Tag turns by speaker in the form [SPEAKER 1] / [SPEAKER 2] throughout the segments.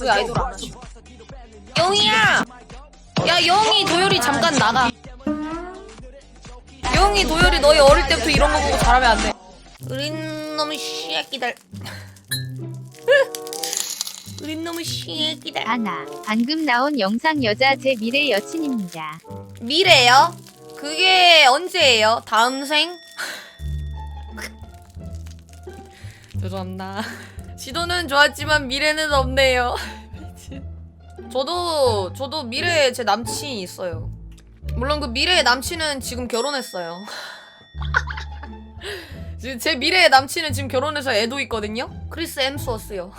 [SPEAKER 1] 왜 아이돌 안 하지? 영희야! 야 영희 도열이 잠깐 나가 영희 도열이 너희 어릴 때부터 이런 거 보고 잘하면 안돼 으린 놈의 새끼들 으린 놈의 새끼들
[SPEAKER 2] 아나, 방금 나온 영상 여자 제 미래 여친입니다.
[SPEAKER 1] 미래요? 그게 언제예요? 다음 생? 죄송합니다. 시도는 좋았지만 미래는 없네요. 저도 저도 미래에 제 남친 이 있어요. 물론 그 미래의 남친은 지금 결혼했어요. 제 미래의 남친은 지금 결혼해서 애도 있거든요. 크리스 엠스워스요.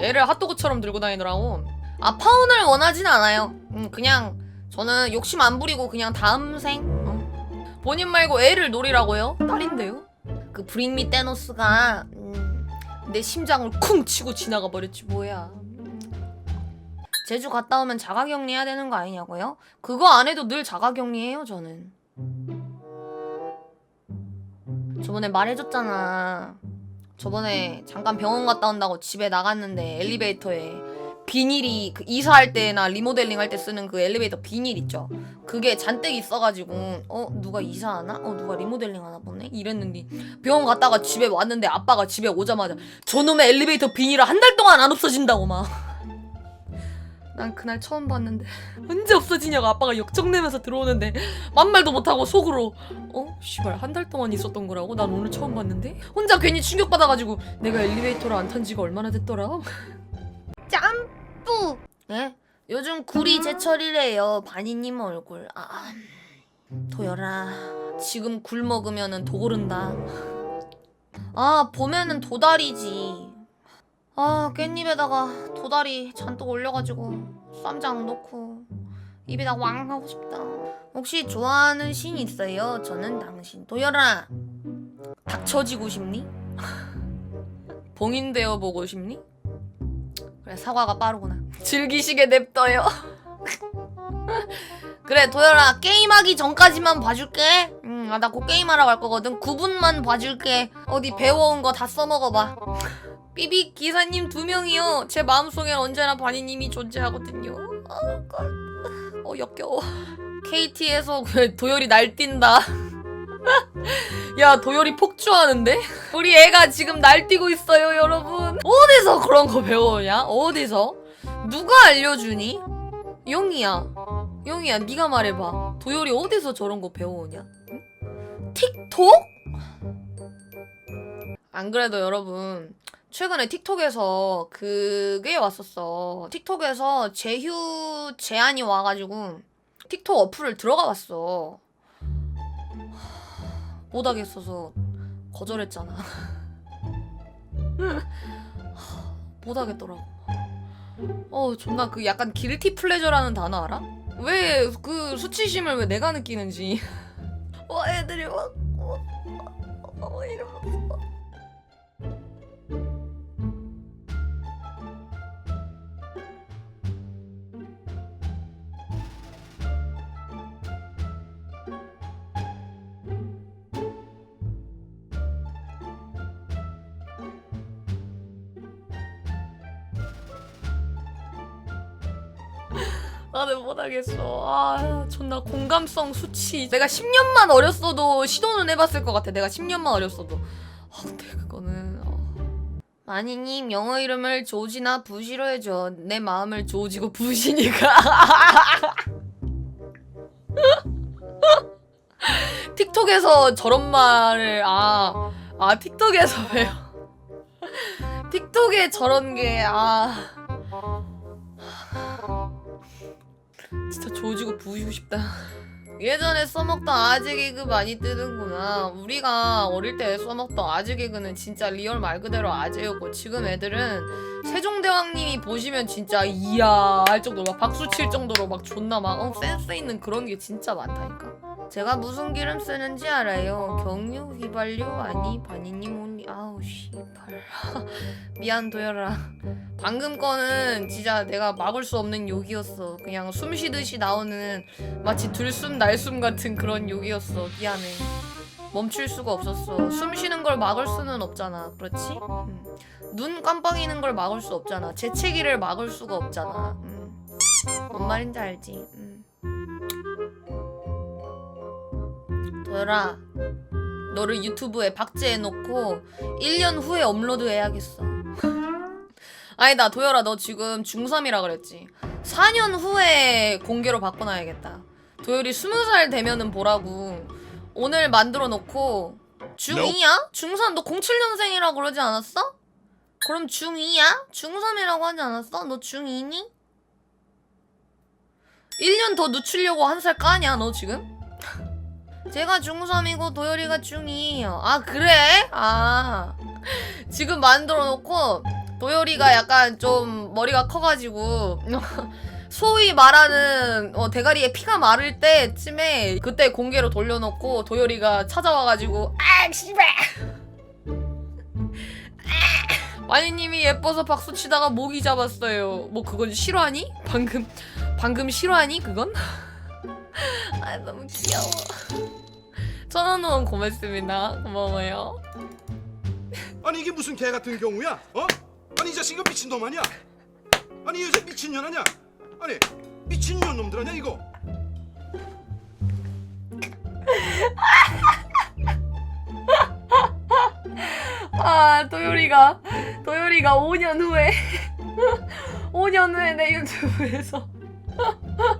[SPEAKER 1] 얘를 핫도그처럼 들고 다니더라고. 아 파혼을 원하진 않아요. 음, 그냥 저는 욕심 안 부리고 그냥 다음 생. 어. 본인 말고 애를 노리라고요? 딸인데요? 그 브링미 테노스가 음, 내 심장을 쿵 치고 지나가 버렸지 뭐야. 제주 갔다 오면 자가격리 해야 되는 거 아니냐고요? 그거 안 해도 늘 자가격리해요 저는. 저번에 말해줬잖아. 저번에 잠깐 병원 갔다 온다고 집에 나갔는데 엘리베이터에 비닐이 그 이사할 때나 리모델링 할 때 쓰는 그 엘리베이터 비닐 있죠. 그게 잔뜩 있어가지고 어 누가 이사하나? 어 누가 리모델링 하나 보네? 이랬는데 병원 갔다가 집에 왔는데 아빠가 집에 오자마자 저놈의 엘리베이터 비닐을 한 달 동안 안 없어진다고 막. 난 그날 처음 봤는데 언제 없어지냐고 아빠가 역정내면서 들어오는데 맘 말도 못하고 속으로 어? 씨발 한 달 동안 있었던 거라고? 난 오늘 처음 봤는데? 혼자 괜히 충격받아가지고 내가 엘리베이터를 안 탄 지가 얼마나 됐더라? 네? 요즘 굴이 제철이래요 바니님 얼굴 아 도열아 지금 굴 먹으면은 도고른다 아 봄에는 도다리지 아 깻잎에다가 도다리 잔뜩 올려가지고 쌈장 넣고 입에다 왕 하고 싶다 혹시 좋아하는 신 있어요? 저는 당신 도열아 닥쳐지고 싶니? 봉인 되어 보고 싶니? 그래 사과가 빠르구나. 즐기시게 냅둬요. 그래 도열아 게임하기 전까지만 봐줄게. 응나 곧 게임하러 갈 거거든. 9분만 봐줄게. 어디 배워온 거 다 써먹어봐. 삐빅 기사님 두 명이요. 제 마음속엔 언제나 바니님이 존재하거든요. 어, 꼴. 어 역겨워. KT에서 도열이 날뛴다 야 도열이 폭주하는데? 우리 애가 지금 날뛰고 있어요 여러분 어디서 그런 거 배워오냐? 어디서? 누가 알려주니? 영희야 영희야 네가 말해봐 도열이 어디서 저런 거 배워오냐? 응? 틱톡? 안 그래도 여러분 최근에 틱톡에서 그게 왔었어 틱톡에서 제휴 제안이 와가지고 틱톡 어플을 들어가 봤어 못 하겠어서 거절했잖아. 못 하겠더라고. 어, 존나 그 약간 길티 플레저라는 단어 알아? 왜 그 수치심을 왜 내가 느끼는지. 어, 애들이 막, 나는 못하겠어. 아, 존나 공감성 수치. 내가 10년만 어렸어도 시도는 해봤을 것 같아. 내가 10년만 어렸어도. 아, 근데 그거는. 어. 마니님 영어 이름을 조지나 부시로 해줘. 내 마음을 조지고 부시니까. 틱톡에서 저런 말을 아, 아 틱톡에서 왜요? 틱톡에 저런 게 아. 조지고 부시고 싶다. 예전에 써먹던 아재 개그 많이 뜨는구나. 우리가 어릴 때 써먹던 아재 개그는 진짜 리얼 말 그대로 아재였고 지금 애들은 세종대왕님이 보시면 진짜 이야 할 정도로 막 박수 칠 정도로 막 존나 막 어, 센스 있는 그런 게 진짜 많다니까. 제가 무슨 기름 쓰는지 알아요. 경유, 휘발유, 아니 바니님 온리. 아우 씨발. 미안 도열아. 방금 거는 진짜 내가 막을 수 없는 욕이었어. 그냥 숨 쉬듯이 나오는 마치 들숨 날숨 같은 그런 욕이었어. 미안해. 멈출 수가 없었어. 숨 쉬는 걸 막을 수는 없잖아. 그렇지? 음. 눈 깜빡이는 걸 막을 수 없잖아. 재채기를 막을 수가 없잖아. 음. 뭔 말인지 알지? 음. 도열아, 너를 유튜브에 박제해놓고 1년 후에 업로드 해야겠어. 아니다, 도열아, 너 지금 중3이라 그랬지? 4년 후에 공개로 바꿔놔야겠다. 도열이 20살 되면은 보라고. 오늘 만들어 놓고 중2야? 중3 너 07년생이라고 그러지 않았어? 그럼 중2야? 중3이라고 하지 않았어? 너 중2니? 1년 더 늦추려고 한 살 까냐 너 지금? 제가 중3이고 도열이가 중2예요 아 그래? 아 지금 만들어 놓고 도열이가 약간 좀 머리가 커가지고 소위 말하는 어, 대가리에 피가 마를 때쯤에 그때 공개로 돌려놓고 도열이가 찾아와가지고 아 씨발 마니님이 예뻐서 박수 치다가 모기 잡았어요 뭐 그건 실화니? 방금 방금 실화니 그건? 아 너무 귀여워 천원 후원 고맙습니다 고마워요
[SPEAKER 3] 아니 이게 무슨 개 같은 경우야? 어? 아니 이 자식이 미친 놈 아니야? 아니 이 여자 미친 년 아니야? 아니 미친 년 놈들 아니야 이거?
[SPEAKER 1] 아 도요리가 도요리가 5년 후에 5년 후에 내 유튜브에서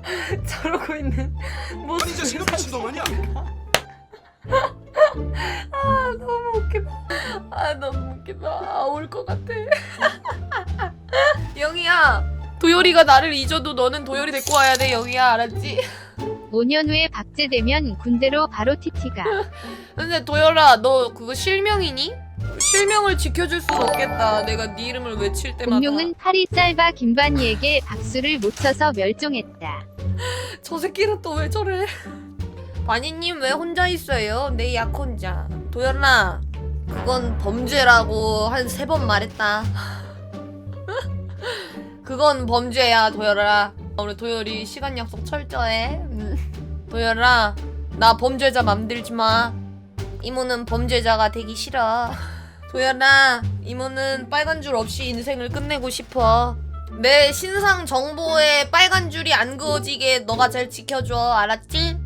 [SPEAKER 1] 저러고 있는
[SPEAKER 3] 아니 이 자식이
[SPEAKER 1] 모습을
[SPEAKER 3] 미친놈 아니야?
[SPEAKER 1] 아 너무 웃기다 아 너무 웃기다 아, 울것 같아 영희야 도요리가 나를 잊어도 너는 도요리 데리고 와야 돼 영희야 알았지?
[SPEAKER 2] 5년 후에 박제되면 군대로 바로 TT가.
[SPEAKER 1] 근데 도열아 너 그거 실명이니? 실명을 지켜줄 순 없겠다 내가 네 이름을 외칠 때마다
[SPEAKER 2] 공룡은 팔이 짧아 김반이에게 박수를 못 쳐서 멸종했다.
[SPEAKER 1] 저 새끼는 또 왜 저래? 바니님 왜 혼자 있어요? 내 약 혼자. 도연아, 그건 범죄라고 한 세 번 말했다. 그건 범죄야, 도열아. 우리 도열이 시간 약속 철저해. 음. 도열아, 나 범죄자 맘들지 마. 이모는 범죄자가 되기 싫어. 도열아, 이모는 빨간 줄 없이 인생을 끝내고 싶어. 내 신상 정보에 빨간 줄이 안 그어지게 너가 잘 지켜줘 알았지?